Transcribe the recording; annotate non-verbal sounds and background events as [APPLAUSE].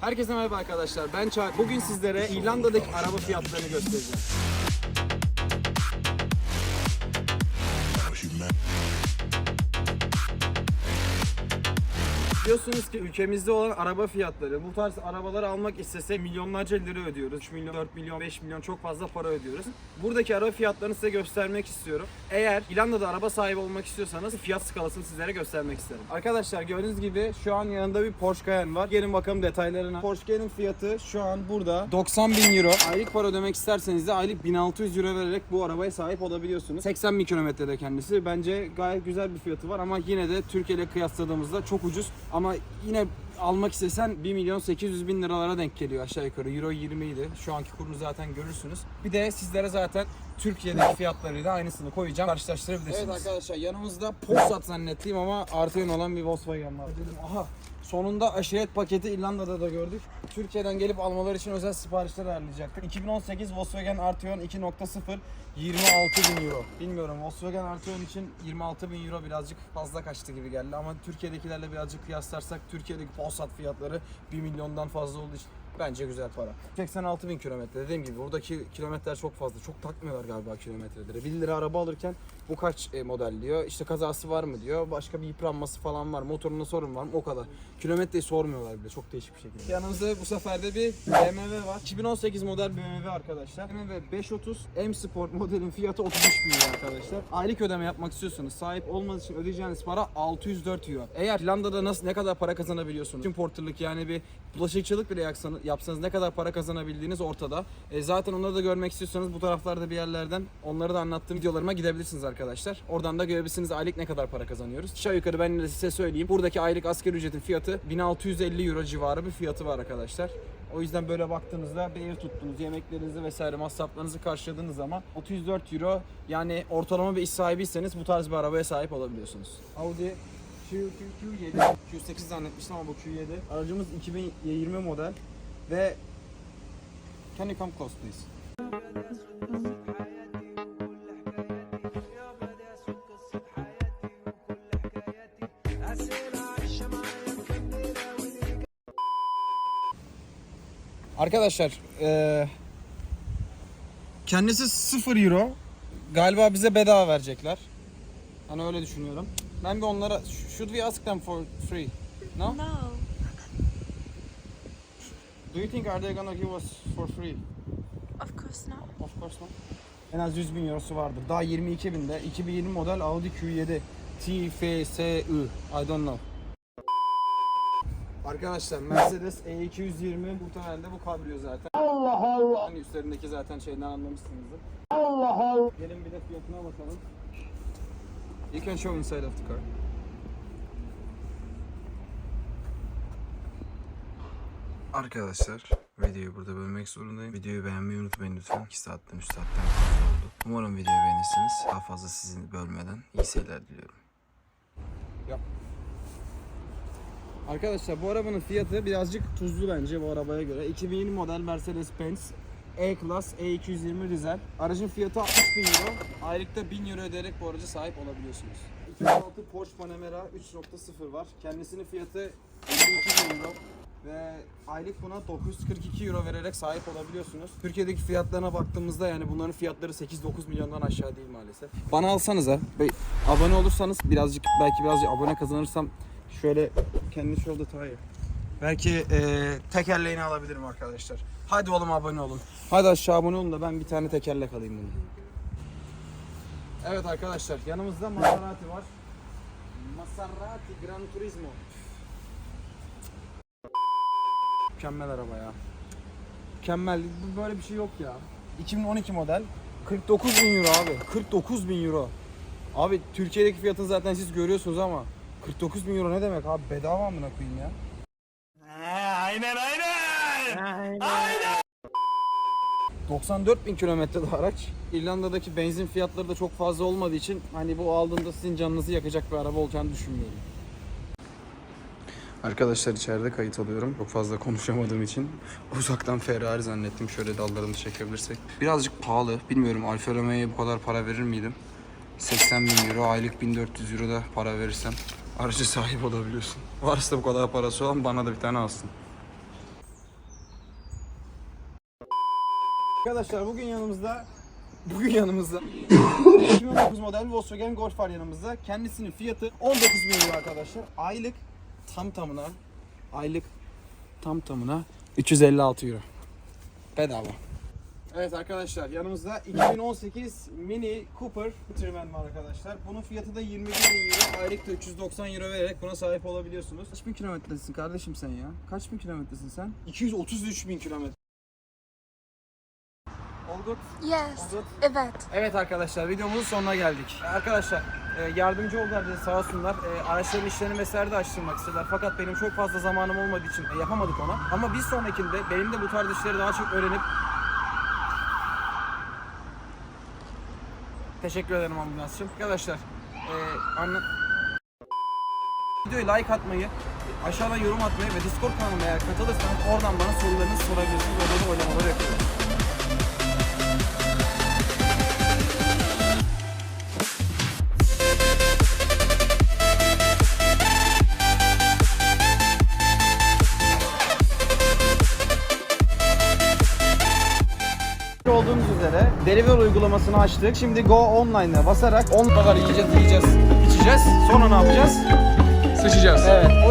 Herkese merhaba arkadaşlar. Ben Çağrı. Bugün sizlere İrlanda'daki araba fiyatlarını göstereceğim. Biliyorsunuz ki ülkemizde olan araba fiyatları, bu tarz arabaları almak istesek milyonlarca lira ödüyoruz. 3 milyon, 4 milyon, 5 milyon çok fazla para ödüyoruz. Buradaki araba fiyatlarını size göstermek istiyorum. Eğer İrlanda'da araba sahibi olmak istiyorsanız fiyat skalasını sizlere göstermek isterim. Arkadaşlar gördüğünüz gibi şu an yanında bir Porsche Cayenne var. Gelin bakalım detaylarına. Porsche Cayenne'in fiyatı şu an burada 90 bin euro. Aylık para ödemek isterseniz de aylık 1600 euro vererek bu arabaya sahip olabiliyorsunuz. 80 bin kilometrede kendisi. Bence gayet güzel bir fiyatı var ama yine de Türkiye ile kıyasladığımızda çok ucuz. Ama yine almak istesen 1 milyon 800 bin liralara denk geliyor aşağı yukarı. Euro 20 idi. Şu anki kurunu zaten görürsünüz. Bir de sizlere zaten Türkiye'deki fiyatlarıyla aynısını koyacağım. Karşılaştırabilirsiniz. Evet arkadaşlar yanımızda Passat zannettiğim ama artı yön olan bir Volkswagen var. Dedim aha sonunda aşiret paketi İrlanda'da da gördük. Türkiye'den gelip almaları için özel siparişler ayarlayacaktık. 2018 Volkswagen Arteon 2.0 26 bin euro. Bilmiyorum Volkswagen Arteon için 26 bin euro birazcık fazla kaçtı gibi geldi ama Türkiye'dekilerle birazcık kıyaslarsak Türkiye'deki Passat fiyatları 1 milyondan fazla olduğu için bence güzel para. 86 bin kilometre dediğim gibi buradaki kilometreler çok fazla. Çok takmıyorlar galiba kilometreleri. 1 lira araba alırken bu kaç e, model diyor. İşte kazası var mı diyor. Başka bir yıpranması falan var. Motorunda sorun var mı? O kadar. Kilometreyi sormuyorlar bile. Çok değişik bir şekilde. Yanımızda bu sefer de bir BMW var. 2018 model BMW arkadaşlar. BMW 530 M Sport modelin fiyatı 33 bin arkadaşlar. Aylık ödeme yapmak istiyorsanız sahip olmanız için ödeyeceğiniz para 604 euro. Eğer Irlanda'da nasıl ne kadar para kazanabiliyorsunuz? Importerlık yani bir bulaşıkçılık bile yaksanız, yapsanız ne kadar para kazanabildiğiniz ortada. E, zaten onları da görmek istiyorsanız bu taraflarda bir yerlerden onları da anlattığım videolarıma gidebilirsiniz arkadaşlar. Oradan da görebilirsiniz aylık ne kadar para kazanıyoruz. Aşağı yukarı ben de size söyleyeyim. Buradaki aylık asgari ücretin fiyatı 1650 euro civarı bir fiyatı var arkadaşlar. O yüzden böyle baktığınızda bir ev tuttunuz, yemeklerinizi vesaire masraflarınızı karşıladığınız zaman 34 euro yani ortalama bir iş sahibiyseniz bu tarz bir arabaya sahip olabiliyorsunuz. Audi Q, Q, Q7, Q8 zannetmiştim ama bu Q7. Aracımız 2020 model ve Can you come close please? Arkadaşlar eee kendisi 0 euro galiba bize bedava verecekler. Hani öyle düşünüyorum. Ben bir onlara should we ask them for free? No? No. Do you think are they gonna give us for free? Of course not. Of course not. En az 100 bin eurosu vardır. Daha 22 binde 2020 model Audi Q7 TFSI I don't know. Arkadaşlar Mercedes E220 muhtemelen bu kabrio zaten. Allah Allah. Hani üstlerindeki zaten şeyden anlamışsınızdır. Allah Allah. Gelin bir de fiyatına bakalım. You can show inside of the car. Arkadaşlar videoyu burada bölmek zorundayım. Videoyu beğenmeyi unutmayın lütfen. 2 saatten 3 saatten oldu. Umarım videoyu beğenirsiniz. Daha fazla sizi bölmeden iyi seyirler diliyorum. Arkadaşlar bu arabanın fiyatı birazcık tuzlu bence bu arabaya göre. 2020 model Mercedes-Benz E-Class E220 dizel. Aracın fiyatı 60 bin euro. Aylıkta 1000 euro ödeyerek bu araca sahip olabiliyorsunuz. 2006 Porsche Panamera 3.0 var. Kendisinin fiyatı 52 bin euro. Ve aylık buna 942 euro vererek sahip olabiliyorsunuz. Türkiye'deki fiyatlarına baktığımızda yani bunların fiyatları 8-9 milyondan aşağı değil maalesef. Bana alsanıza, be- abone olursanız birazcık belki birazcık abone kazanırsam şöyle kendi şurada tire. Belki eee tekerleğini alabilirim arkadaşlar. Hadi oğlum abone olun. Hadi aşağı abone olun da ben bir tane tekerlek alayım bunu. Evet arkadaşlar yanımızda Maserati var. Maserati Gran Turismo. Mükemmel araba ya. Mükemmel. Bu böyle bir şey yok ya. 2012 model. 49 bin euro abi. 49 bin euro. Abi Türkiye'deki fiyatını zaten siz görüyorsunuz ama 49 bin euro ne demek abi? Bedava amına koyayım ya. aynen aynen. Aynen. 94 bin kilometrede araç. İrlanda'daki benzin fiyatları da çok fazla olmadığı için hani bu aldığında sizin canınızı yakacak bir araba olacağını düşünmüyorum. Arkadaşlar içeride kayıt alıyorum. Çok fazla konuşamadığım için. Uzaktan Ferrari zannettim. Şöyle dallarını çekebilirsek. Birazcık pahalı. Bilmiyorum Alfa Romeo'ya bu kadar para verir miydim? 80 bin euro, aylık 1400 euro da para verirsem araca sahip olabiliyorsun. Varsa bu kadar parası olan bana da bir tane alsın. Arkadaşlar bugün yanımızda Bugün yanımızda [LAUGHS] 2019 model Volkswagen Golf var yanımızda. Kendisinin fiyatı 19 bin lira arkadaşlar. Aylık tam tamına aylık tam tamına 356 euro. Bedava. Evet arkadaşlar yanımızda 2018 Mini Cooper Countryman var arkadaşlar. Bunun fiyatı da 21 bin euro. Aylık da 390 euro vererek buna sahip olabiliyorsunuz. Kaç bin kilometresin kardeşim sen ya? Kaç bin kilometresin sen? 233 bin kilometre. Good? Yes. Good? Evet. Evet arkadaşlar videomuzun sonuna geldik. Arkadaşlar e, yardımcı oldular bize sağ olsunlar. E, araçların işlerini vesaire de açtırmak istediler. Fakat benim çok fazla zamanım olmadığı için e, yapamadık ona. Ama bir sonrakinde benim de bu tarz işleri daha çok öğrenip Teşekkür ederim ambulansçım. Arkadaşlar e, anla... Videoyu like atmayı, aşağıdan yorum atmayı ve Discord kanalıma eğer katılırsanız oradan bana sorularınızı sorabilirsiniz. Orada da oylamaları yapıyorum. Olduğunuz üzere Deliver uygulamasını açtık. Şimdi Go Online'a basarak 10 kadar yiyeceğiz, yiyeceğiz, içeceğiz. Sonra ne yapacağız? Sıçacağız. Evet.